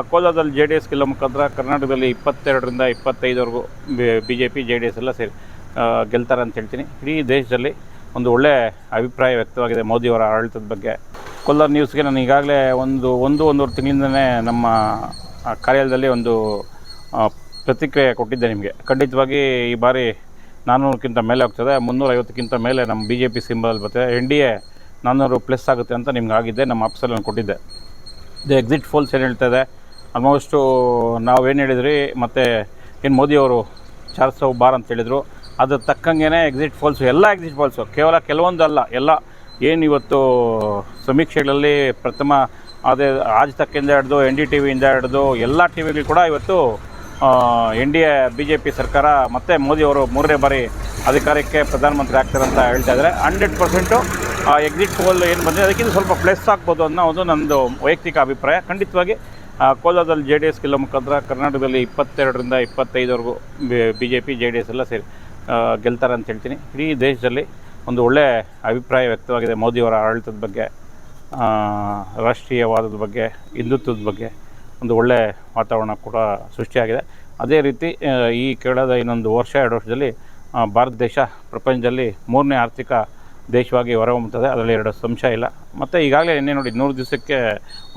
ಕೋಲಾರದಲ್ಲಿ J D S ಗೆಲ್ಲೋ ಮುಖಾಂತರ ಕರ್ನಾಟಕದಲ್ಲಿ ಇಪ್ಪತ್ತೆರಡರಿಂದ ಇಪ್ಪತ್ತೈದವರೆಗೂ B J P J D S ಎಲ್ಲ ಸೇರಿ ಗೆಲ್ತಾರೆ ಅಂತ ಹೇಳ್ತೀನಿ. ಇಡೀ ದೇಶದಲ್ಲಿ ಒಂದು ಒಳ್ಳೆ ಅಭಿಪ್ರಾಯ ವ್ಯಕ್ತವಾಗಿದೆ ಮೋದಿಯವರ ಆಡಳಿತದ ಬಗ್ಗೆ. ಕೋಲಾರ ನ್ಯೂಸ್ಗೆ ನಾನು ಈಗಾಗಲೇ ಒಂದು ಒಂದು, ಒಂದೂವರೆ ತಿಂಗಳಿಂದಲೇ ನಮ್ಮ ಕಾರ್ಯಾಲಯದಲ್ಲಿ ಒಂದು ಪ್ರತಿಕ್ರಿಯೆ ಕೊಟ್ಟಿದ್ದೆ ನಿಮಗೆ. ಖಂಡಿತವಾಗಿ ಈ ಬಾರಿ ನಾನ್ನೂರಕ್ಕಿಂತ ಮೇಲೆ ಹೋಗ್ತದೆ ಮುನ್ನೂರೈವತ್ತಕ್ಕಿಂತ ಮೇಲೆ ನಮ್ಮ ಬಿ ಜೆ ಪಿ ಸಿಂಬಲ್ ಬರ್ತದೆ. ಎನ್ ಡಿ ಎ ನಾನ್ನೂರು ಪ್ಲಸ್ ಆಗುತ್ತೆ ಅಂತ ನಿಮ್ಗೆ ಆಗಿದ್ದೆ ನಮ್ಮ ಆಫೀಸಲ್ಲಿ ನಾನು ಕೊಟ್ಟಿದ್ದೆ. ಇದು ಎಕ್ಸಿಟ್ ಫೋಲ್ಸ್ ಏನು ಹೇಳ್ತಾ ಇದೆ? ಆಲ್ಮೋಸ್ಟು ನಾವೇನು ಹೇಳಿದ್ರಿ, ಮತ್ತು ಏನು ಮೋದಿಯವರು ಚಾರ್ ಸೌ ಬಾರ್ ಅಂತ ಹೇಳಿದರು, ಅದ್ರ ತಕ್ಕಂಗೆ ಎಕ್ಸಿಟ್ ಫಾಲ್ಸು ಎಲ್ಲ ಎಕ್ಸಿಟ್ ಫಾಲ್ಸು ಕೇವಲ ಕೆಲವೊಂದು ಅಲ್ಲ ಎಲ್ಲ ಏನು ಇವತ್ತು ಸಮೀಕ್ಷೆಗಳಲ್ಲಿ ಪ್ರಥಮ ಅದೇ ಆಜ್ ತಕ್ಕಿಂದ ಹಿಡಿದು, ಎನ್ ಡಿ ಟಿ ವಿಯಿಂದ ಹಿಡಿದು, ಎಲ್ಲ ಟಿ ವಿಗಳು ಕೂಡ ಇವತ್ತು N D A, B J P ಸರ್ಕಾರ ಮತ್ತು ಮೋದಿಯವರು ಮೂರನೇ ಬಾರಿ ಅಧಿಕಾರಕ್ಕೆ ಪ್ರಧಾನಮಂತ್ರಿ ಆಗ್ತಾರೆ ಅಂತ ಹೇಳ್ತಾ ಇದ್ದಾರೆ. ಹಂಡ್ರೆಡ್ ಪರ್ಸೆಂಟು ಎಕ್ಸಿಟ್ ಪೋಲ್ ಏನು ಬಂದಿದೆ, ಅದಕ್ಕಿಂತ ಸ್ವಲ್ಪ ಪ್ಲಸ್ ಆಗ್ಬೋದು ಅನ್ನೋ ಒಂದು ನನ್ನದು ವೈಯಕ್ತಿಕ ಅಭಿಪ್ರಾಯ. ಖಂಡಿತವಾಗಿ ಕೋಲಾರದಲ್ಲಿ ಜೆ ಡಿ ಎಸ್ ಗೆಲ್ಲೋ ಮುಖಾಂತರ ಕರ್ನಾಟಕದಲ್ಲಿ ಇಪ್ಪತ್ತೆರಡರಿಂದ ಇಪ್ಪತ್ತೈದವರೆಗೂ B J P J D S ಎಲ್ಲ ಸೇರಿ ಗೆಲ್ತಾರೆ ಅಂತ ಹೇಳ್ತೀನಿ. ಇಡೀ ದೇಶದಲ್ಲಿ ಒಂದು ಒಳ್ಳೆಯ ಅಭಿಪ್ರಾಯ ವ್ಯಕ್ತವಾಗಿದೆ ಮೋದಿಯವರ ಆಡಳಿತದ ಬಗ್ಗೆ ರಾಷ್ಟ್ರೀಯವಾದದ ಬಗ್ಗೆ, ಹಿಂದುತ್ವದ ಬಗ್ಗೆ. ಒಂದು ಒಳ್ಳೆಯ ವಾತಾವರಣ ಕೂಡ ಸೃಷ್ಟಿಯಾಗಿದೆ. ಅದೇ ರೀತಿ ಈ ಕೇಳದ ಇನ್ನೊಂದು ವರ್ಷ ಎರಡು ವರ್ಷದಲ್ಲಿ ಭಾರತ ದೇಶ ಪ್ರಪಂಚದಲ್ಲಿ ಮೂರನೇ ಆರ್ಥಿಕ ದೇಶವಾಗಿ ಹೊರಹೊಮ್ಮುತ್ತದೆ. ಅದರಲ್ಲಿ ಎರಡು ಸಂಶಯ ಇಲ್ಲ. ಮತ್ತು ಈಗಾಗಲೇ ಎಣ್ಣೆ ನೋಡಿ ನೂರು ದಿವಸಕ್ಕೆ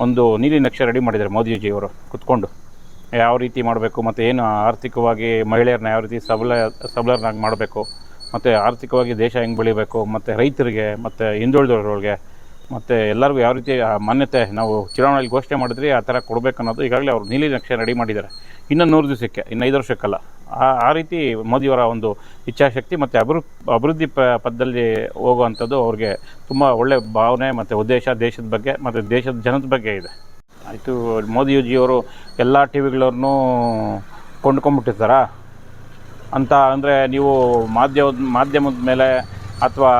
ಒಂದು ನೀಲಿ ನಕ್ಷೆ ರೆಡಿ ಮಾಡಿದ್ದಾರೆ ಮೋದಿಜಿಯವರು. ಕುತ್ಕೊಂಡು ಯಾವ ರೀತಿ ಮಾಡಬೇಕು ಮತ್ತು ಏನು ಆರ್ಥಿಕವಾಗಿ ಮಹಿಳೆಯರನ್ನ ಯಾವ ರೀತಿ ಸಬಲ, ಸಬಲರನ್ನಾಗಿ ಮಾಡಬೇಕು ಮತ್ತು ಆರ್ಥಿಕವಾಗಿ ದೇಶ ಹೆಂಗೆ ಬೆಳಿಬೇಕು ಮತ್ತು ರೈತರಿಗೆ ಮತ್ತು ಹಿಂದುಳಿದವ್ರಿಗೆ ಮತ್ತು ಎಲ್ಲರಿಗೂ ಯಾವ ರೀತಿ ಮಾನ್ಯತೆ ನಾವು ಚುನಾವಣೆಯಲ್ಲಿ ಘೋಷಣೆ ಮಾಡಿದ್ರಿ ಆ ಥರ ಕೊಡಬೇಕು ಅನ್ನೋದು ಈಗಾಗಲೇ ಅವರು ನೀಲಿ ನಕ್ಷೆ ರೆಡಿ ಮಾಡಿದ್ದಾರೆ. ಇನ್ನೂ ನೂರು ದಿವಸಕ್ಕೆ ಇನ್ನು ಐದು ವರ್ಷಕ್ಕಲ್ಲ. ಆ ರೀತಿ ಮೋದಿಯವರ ಒಂದು ಇಚ್ಛಾಶಕ್ತಿ ಮತ್ತು ಅಭಿವೃದ್ಧಿ ಅಭಿವೃದ್ಧಿ ಪದದಲ್ಲಿ ಹೋಗುವಂಥದ್ದು ಅವ್ರಿಗೆ ತುಂಬ ಒಳ್ಳೆಯ ಭಾವನೆ ಮತ್ತು ಉದ್ದೇಶ ದೇಶದ ಬಗ್ಗೆ ಮತ್ತು ದೇಶದ ಜನದ ಬಗ್ಗೆ ಇದೆ. ಆಯಿತು, ಮೋದಿಜಿಯವರು ಎಲ್ಲ ಟಿ ವಿಗಳವ್ರನ್ನೂ ಕೊಂಡ್ಕೊಂಡ್ಬಿಟ್ಟಿರ್ತಾರ? ಅಂತ ಅಂದರೆ ನೀವು ಮಾಧ್ಯಮದ ಮಾಧ್ಯಮದ ಮೇಲೆ ಅಥವಾ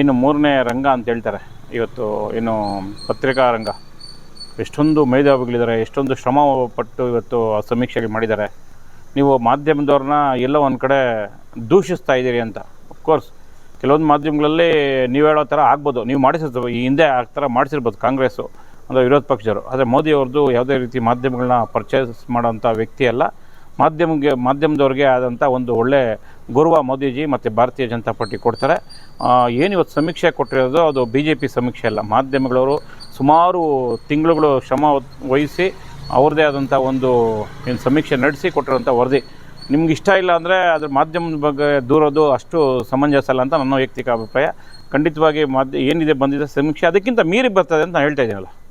ಏನು ಮೂರನೇ ರಂಗ ಅಂತ ಹೇಳ್ತಾರೆ. ಇವತ್ತು ಏನು ಪತ್ರಿಕಾ ರಂಗ. ಎಷ್ಟೊಂದು ಮೇಧಾವಿಗಳಿದ್ದಾರೆ, ಎಷ್ಟೊಂದು ಶ್ರಮ ಪಟ್ಟು ಇವತ್ತು ಸಮೀಕ್ಷೆಗೆ ಮಾಡಿದ್ದಾರೆ. ನೀವು ಮಾಧ್ಯಮದವ್ರನ್ನ ಎಲ್ಲೋ ಒಂದು ಕಡೆ ದೂಷಿಸ್ತಾ ಇದ್ದೀರಿ ಅಂತ. ಅಫ್ಕೋರ್ಸ್ ಕೆಲವೊಂದು ಮಾಧ್ಯಮಗಳಲ್ಲಿ ನೀವು ಹೇಳೋ ಥರ ಆಗ್ಬೋದು. ನೀವು ಮಾಡಿಸಿರ್ತೀವಿ ಈ ಹಿಂದೆ ಆ ಥರ ಮಾಡಿಸಿರ್ಬೋದು ಕಾಂಗ್ರೆಸ್ಸು ಅಂದರೆ ವಿರೋಧ ಪಕ್ಷರು ಆದರೆ ಮೋದಿ ಅವ್ರದ್ದು ಯಾವುದೇ ರೀತಿ ಮಾಧ್ಯಮಗಳನ್ನ ಪರ್ಚೇಸ್ ಮಾಡೋಂಥ ವ್ಯಕ್ತಿ ಅಲ್ಲ. ಮಾಧ್ಯಮಕ್ಕೆ ಮಾಧ್ಯಮದವ್ರಿಗೆ ಆದಂಥ ಒಂದು ಒಳ್ಳೆ ಗೌರವ ಮೋದಿಜಿ ಮತ್ತು ಭಾರತೀಯ ಜನತಾ ಪಾರ್ಟಿ ಕೊಡ್ತಾರೆ. ಏನು ಇವತ್ತು ಸಮೀಕ್ಷೆ ಕೊಟ್ಟಿರೋದು ಅದು ಬಿ ಜೆ ಪಿ ಸಮೀಕ್ಷೆ ಅಲ್ಲ. ಮಾಧ್ಯಮಗಳವರು ಸುಮಾರು ತಿಂಗಳುಗಳು ಶ್ರಮ ವಹಿಸಿ ಅವ್ರದ್ದೇ ಆದಂಥ ಒಂದು ಏನು ಸಮೀಕ್ಷೆ ನಡೆಸಿ ಕೊಟ್ಟಿರೋಂಥ ವರದಿ. ನಿಮ್ಗೆ ಇಷ್ಟ ಇಲ್ಲ ಅಂದರೆ ಅದ್ರ ಮಾಧ್ಯಮದ ಬಗ್ಗೆ ದೂರೋದು ಅಷ್ಟು ಸಮಂಜಸ ಅಲ್ಲ ಅಂತ ನನ್ನ ವೈಯಕ್ತಿಕ ಅಭಿಪ್ರಾಯ. ಖಂಡಿತವಾಗಿ ಮಾಧ್ಯ ಏನಿದೆ ಬಂದಿದೆ ಸಮೀಕ್ಷೆ ಅದಕ್ಕಿಂತ ಮೀರಿ ಬರ್ತದೆ ಅಂತ ನಾನು ಹೇಳ್ತಾ ಇದ್ದೀನಲ್ಲ.